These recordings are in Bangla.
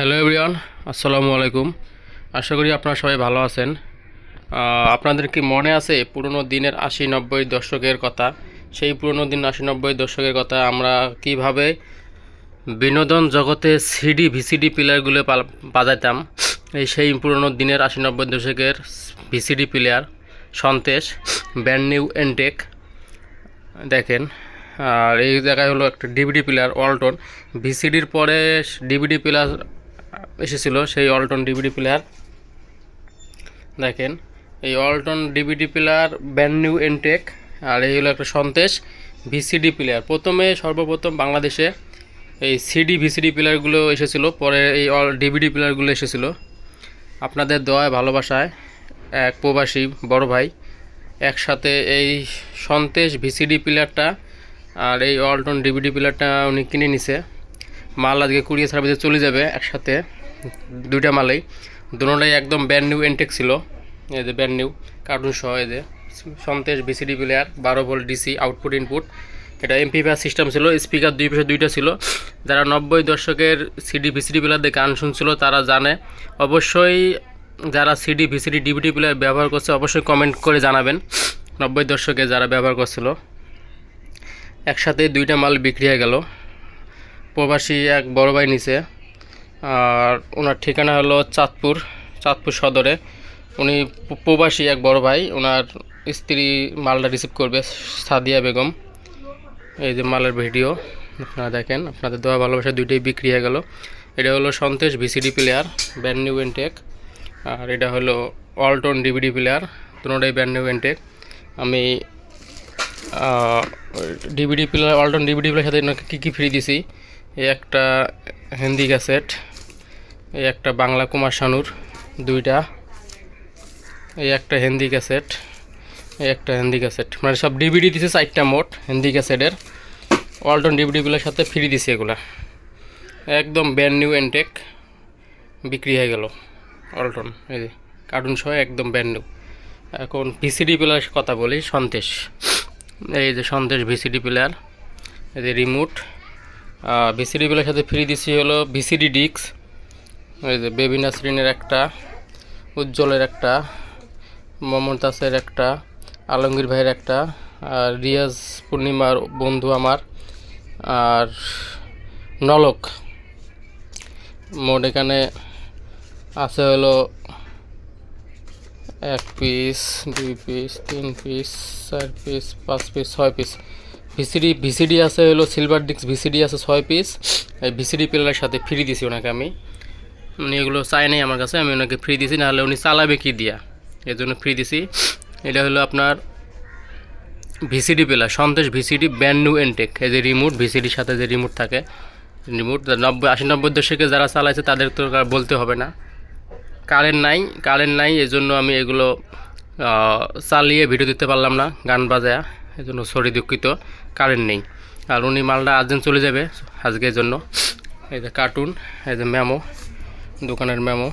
হ্যালো এভরিওয়ান আসসালামু আলাইকুম আশা করি আপনারা সবাই ভালো আছেন। আপনাদের কি মনে আছে পুরনো দিনের আশি নব্বই দশকের কথা? সেই পুরনো দিন আশি নব্বই দশকের কথা আমরা কীভাবে বিনোদন জগতে সিডি ভিসিডি প্লেয়ারগুলো পাল- বাজাইতাম? এই সেই পুরনো দিনের আশি নব্বই দশকের VCD player সন্তেশ brand new intact দেখেন। আর এই জায়গায় হলো একটা ডিভিডি প্লেয়ার ওয়ালটন ভিসিডির পরে ডিভিডি প্লেয়ার এসেছিল সেই ওয়ালটন ডিভিডি প্লেয়ার দেখেন, এই Walton DVD player brand new intact আর এই হলো একটা সন্তেশ ভিসিডি প্লেয়ার প্রথমে সর্বপ্রথম বাংলাদেশে এই সিডি ভিসিডি প্লেয়ারগুলো এসেছিল, পরে এই অল ডিভিডি প্লেয়ারগুলো এসেছিল। আপনাদের দোয়ায় ভালোবাসায় এক প্রবাসী বড় ভাই, একসাথে এই সন্তেশ ভিসিডি প্লেয়ারটা আর এই অল্টন ডিভিডি প্লেয়ারটা উনি কিনে নিছে। মাল আজকে কুরিয়ার সার্ভিসে চলে যাবে একসাথে, দুইটা মালেই। দুটোটাই একদম ব্যান্ড নিউ এনটেক ছিল, এই যে ব্যান্ড নিউ কার্টুন সহ এই যে সন্তেশ ভিসিডি প্লেয়ার বারো ভোল্ট ডিসি আউটপুট ইনপুট এটা এমপি সিস্টেম ছিল স্পিকার দুই পাশে দুইটা ছিল। যারা নব্বই দশকের সিডি ভিসিডি প্লেয়ার দিয়ে গান শুনছিল, তারা জানে। অবশ্যই যারা সিডি ভিসিডি ডিভিডি প্লেয়ার ব্যবহার করছে, অবশ্যই কমেন্ট করে জানাবেন। নব্বই দশকে যারা ব্যবহার করছিল, একসাথে দুইটা মাল বিক্রি হয়ে গেল। প্রবাসী এক বড় ভাই নিছে, আর ওনার ঠিকানা হলো চাঁদপুর চাঁদপুর সদরে। উনি প্রবাসী এক বড় ভাই, ওনার স্ত্রী মালটা রিসিভ করবে, সাদিয়া বেগম। এই যে মালের ভিডিও, আপনারা দেখেন, আপনাদের দেওয়া ভালোবাসা দুইটাই বিক্রি হয়ে গেল। এটা হলো সন্তেশ VCD player brand new intact আর এটা হলো অল্টন ডিভিডি প্লেয়ার দুটোটাই ব্যান্ড নিউ এনটেক আমি DVD player Walton DVD player সাথে কী কী ফ্রি দিছি? এই একটা হিন্দি ক্যাসেট, এই একটা বাংলা কুমার শানুর দুইটা, এই একটা হিন্দি ক্যাসেট, এই একটা হিন্দি ক্যাসেট। মানে সব ডিভিডি দিছে চারটা মোট হিন্দি ক্যাসেটের। অল্টন ডিভিডিগুলোর সাথে ফ্রি দিছে এগুলা। একদম ব্যান্ড নিউ এনটেক বিক্রি হয়ে গেল অল্টন এই কার্টুন সহ একদম ব্যান্ড নিউ এখন ভিসিডি প্লেয়ার কথা বলি, সন্তেশ। এই যে সন্তেশ ভিসিডি প্লেয়ার এই যে রিমোট ভিসিডি প্লেয়ার সাথে ফ্রি দিছি হলো ভিসিডি ডিক্স ওই যে বেবি নাসরিনের একটা, উজ্জ্বলের একটা, মমতাজের একটা, আলমগীর ভাইয়ের একটা, আর রিয়াজ পূর্ণিমার বন্ধু আমার, আর নলক। মোট এখানে আছে হলো এক পিস দুই পিস তিন পিস চার পিস পাঁচ পিস ছয় পিস ভিসিডি ভিসিডি আছে হলো সিলভার ডিস্ক ভিসিডি আছে ছয় পিস এই ভিসিডি প্লেয়ারের সাথে ফ্রি দিছি ওনাকে আমি। উনি এগুলো চাই নাই আমার কাছে, আমি ওনাকে ফ্রি দিছি, নাহলে উনি চালাবে কি দিয়া? এর জন্য ফ্রি দিছি। এটা হলো আপনার VCD player Sandesh VCD brand new intact এই যে রিমোট ভিসিডির সাথে যে রিমোট থাকে রিমোট নব্বই, আশি, নব্বই দশকে যারা চালাইছে, তাদের তো বলতে হবে না। কারেন্ট নাই কারেন্ট নাই এই জন্য আমি এগুলো চালিয়ে ভিডিও দিতে পারলাম না, গান বাজায়া। এই জন্য সরি দুঃখিত কারেন্ট নেই। আর উনি মালটা আর্জেন্ট চলে যাবে আজকের জন্য এই যে কার্টুন এই যে ম্যামো দোকানের ম্যামো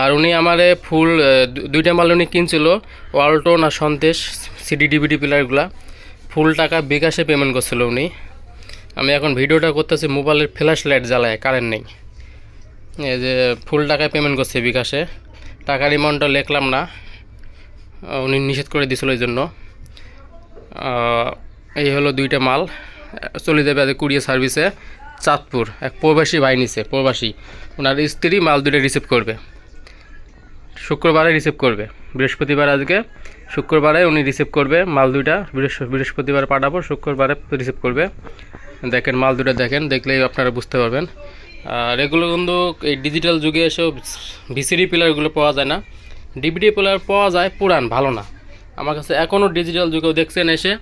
আর উনি আমারে ফুল দুইটা মাল উনি কিনছিল, ওয়ালটন আর সন্দেশ সিডি ডিভিডি প্লেয়ারগুলা ফুল টাকা বিকাশে পেমেন্ট করছিল উনি। আমি এখন ভিডিওটা করতেছি মোবাইলের ফ্ল্যাশ লাইট জ্বালায় কারেন্ট নেই। এই যে ফুল টাকায় পেমেন্ট করছে বিকাশে। টাকার অ্যামাউন্টটা লিখলাম না। উনি নিষেধ করে দিয়েছিল এই জন্য। এই হলো দুইটা মাল। চলে যাবে আজ কুরিয়ার সার্ভিসে চাঁদপুর, এক প্রবাসী ভাই নিছে, প্রবাসী। ওনার স্ত্রী মাল দুটো রিসিভ করবে। শুক্রবারে রিসিভ করবে। বৃহস্পতিবার আজকে, শুক্রবারে উনি রিসিভ করবে মাল দুইটা। বৃহস্প- বৃহস্পতিবার পাঠাবো, শুক্রবারে রিসিভ করবে। দেখেন মাল দুটো দেখেন, দেখলেই আপনারা বুঝতে পারবেন। আর এগুলো কিন্তু এই ডিজিটাল যুগে এসব ভিসিডি পিলারগুলো পাওয়া যায় না। ডিভিডি পিলার পাওয়া যায়, পুরান, ভালো না। আমার কাছে এখনও ডিজিটাল যুগেও দেখছেন এসে।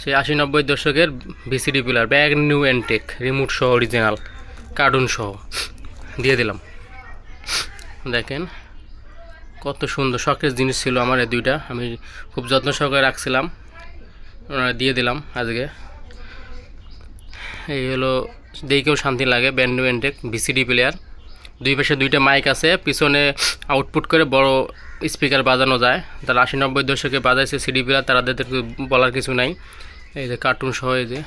সেই আশি নব্বই দশকের ভিসিডি প্লেয়ার ব্যাগ নিউ এনটেক রিমোট সহ অরিজিনাল কার্টুন সহ। দিয়ে দিলাম। দেখেন, কত সুন্দর, শখের জিনিস ছিল আমার এই দুইটা। আমি খুব যত্ন সহকারে রাখছিলাম। ওনারা দিয়ে দিলাম আজকে। এই হলো, দেখেও শান্তি লাগে brand new intact VCD player দুই পাশে দুইটা মাইক আছে, পিছনে আউটপুট করে বড় স্পিকার বাজানো যায়। তারা আশি নব্বই দশকে বাজাইছে সিডি প্লেয়ার তাদের তো বলার কিছু নাই। এই যে কার্টুন সহ এই যে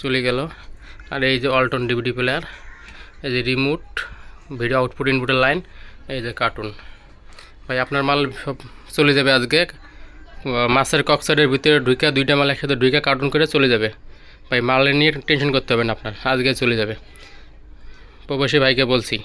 চলে গেল। আর এই যে অল্টন ডিভিডি প্লেয়ার এই যে রিমোট ভিডিও আউটপুট ইনপুটের লাইন এই যে কার্টুন ভাই, আপনার মাল সব চলে যাবে আজকে। মাছের কক্সাইডের ভিতরে ঢুকে দুইটা মাল একসাথে ঢুকে কার্টুন করে চলে যাবে। ভাই, মাল নিয়ে টেনশন করতে হবে না আপনার, আজকে চলে যাবে। প্রবাসী ভাইকে বলছি।